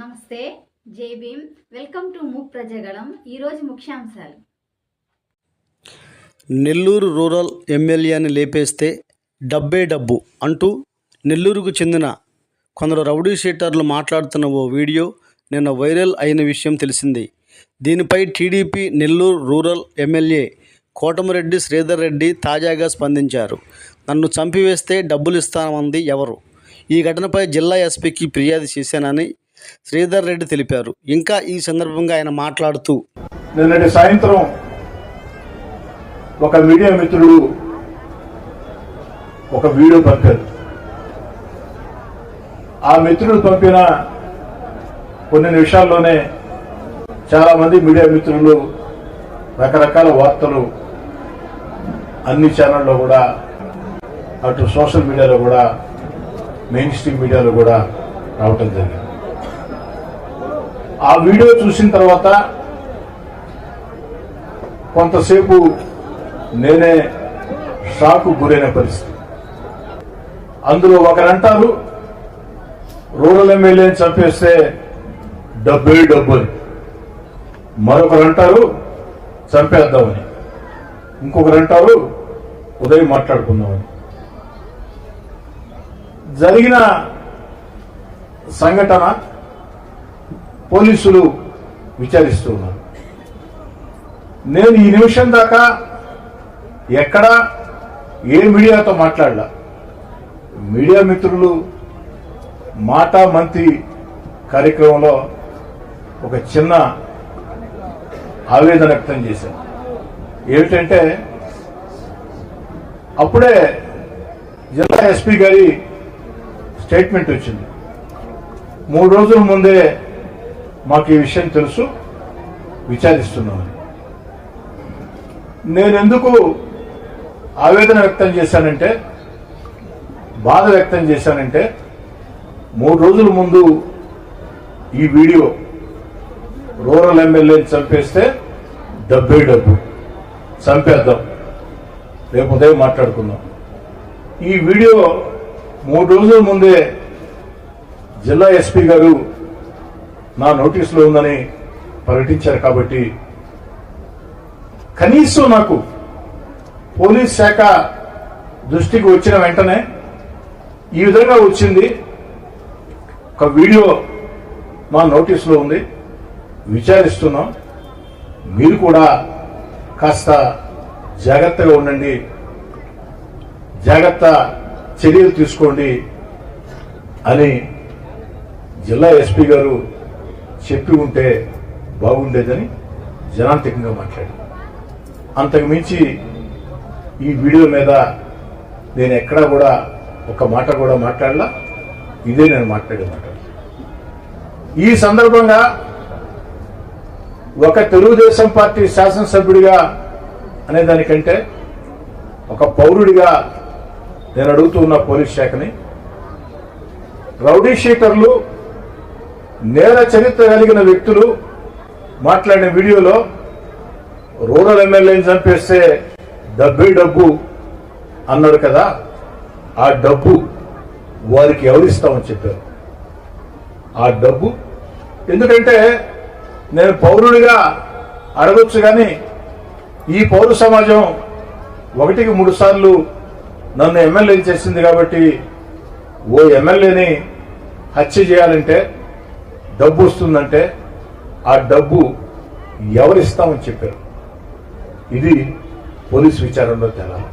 నమస్తే జై Bhim. Welcome to Mook Prajagalam. ఈరోజు ముఖ్యాంశాలు. నెల్లూరు రూరల్ ఎమ్మెల్యేని లేపేస్తే డబ్బే డబ్బు అంటూ నెల్లూరుకు చెందిన కొందరు రౌడీ షీటర్లు మాట్లాడుతున్న ఓ వీడియో నిన్న వైరల్ అయిన విషయం తెలిసింది. దీనిపై TDP Nellore rural MLA Kotamreddy Sridhar Reddy తాజాగా స్పందించారు. నన్ను చంపివేస్తే డబ్బులు ఇస్తామంది ఎవరు? ఈ ఘటనపై జిల్లా ఎస్పీకి ఫిర్యాదు చేశానని శ్రీధర్ రెడ్డి తెలిపారు. ఇంకా ఈ సందర్భంగా ఆయన మాట్లాడుతూ నిన్నటి సాయంత్రం ఒక మీడియా మిత్రుడు ఒక వీడియో పంపారు. ఆ మిత్రుడు పంపిన కొన్ని నిమిషాల్లోనే చాలా మంది మీడియా మిత్రులు రకరకాల వార్తలు అన్ని ఛానల్లో కూడా అటు సోషల్ మీడియాలో కూడా మెయిన్ స్ట్రీమ్ మీడియాలో కూడా రావటం జరిగింది. ఆ వీడియో చూసిన తర్వాత కొంతసేపు నేనే షాకు గురైన పరిస్థితి. అందులో ఒకరంటారు రూరల్ ఎమ్మెల్యేని చంపేస్తే డబ్బే డబ్బు అని మరొకరు అంటారు చంపేద్దామని. ఇంకొకరు అంటారు ఉదయం మాట్లాడుకుందామని. జరిగిన సంఘటన పోలీసులు విచారిస్తున్నారు. నేను ఈ నిమిషం దాకా ఎక్కడ ఏ మీడియాతో మాట్లాడలా. మీడియా మిత్రులు మాటా మంత్రి కార్యక్రమంలో ఒక చిన్న ఆవేదన వ్యక్తం చేశాను ఏమిటంటే అప్పుడే జిల్లా ఎస్పీ గారి స్టేట్మెంట్ వచ్చింది. మూడు రోజుల ముందే మాకు ఈ విషయం తెలుసు. విచారిస్తున్నామని నేను ఎందుకు ఆవేదన వ్యక్తం చేశానంటే బాధ వ్యక్తం చేశానంటే మూడు రోజుల ముందు ఈ వీడియో రూరల్ ఎమ్మెల్యేని చంపేస్తే డబ్బే డబ్బు. చంపేద్దాం. రేపు ఉదయం మాట్లాడుకుందాం. ఈ వీడియో మూడు రోజుల ముందే జిల్లా ఎస్పీ గారు నా నోటీసులో ఉందని ప్రకటించారు కాబట్టి కనీసం నాకు పోలీస్ శాఖ దృష్టికి వచ్చిన వెంటనే ఈ విధంగా వచ్చింది. ఒక వీడియో మా నోటీసులో ఉంది. విచారిస్తున్నాం. మీరు కూడా కాస్త జాగ్రత్తగా ఉండండి. జాగ్రత్త చర్యలు తీసుకోండి అని జిల్లా ఎస్పీ గారు చెప్పి ఉంటే బాగుండేదని జనాంతికంగా మాట్లాడాను. అంతకు మించి ఈ వీడియో మీద నేను ఎక్కడా కూడా ఒక మాట కూడా మాట్లాడలా. ఇదే నేను మాట్లాడే మాట. ఈ సందర్భంగా ఒక తెలుగుదేశం పార్టీ శాసనసభ్యుడిగా అనే దానికంటే ఒక పౌరుడిగా నేను అడుగుతూ ఉన్న పోలీస్ శాఖని రౌడీ షీటర్లు నేర చరిత్ర కలిగిన వ్యక్తులు మాట్లాడిన వీడియోలో రూరల్ ఎమ్మెల్యేని చంపేస్తే డబ్బే డబ్బు అన్నాడు కదా. ఆ డబ్బు వారికి ఎవరిస్తామని చెప్పారు? ఆ డబ్బు. ఎందుకంటే నేను పౌరుడిగా అడగొచ్చు కానీ ఈ పౌరు సమాజం ఒకటికి మూడు సార్లు నన్ను ఎమ్మెల్యే చేసింది కాబట్టి ఓ ఎమ్మెల్యేని హత్య చేయాలంటే డబ్బు వస్తుందంటే ఆ డబ్బు ఎవరిస్తామని చెప్పారు. ఇది పోలీస్ విచారణలో తేలాలి.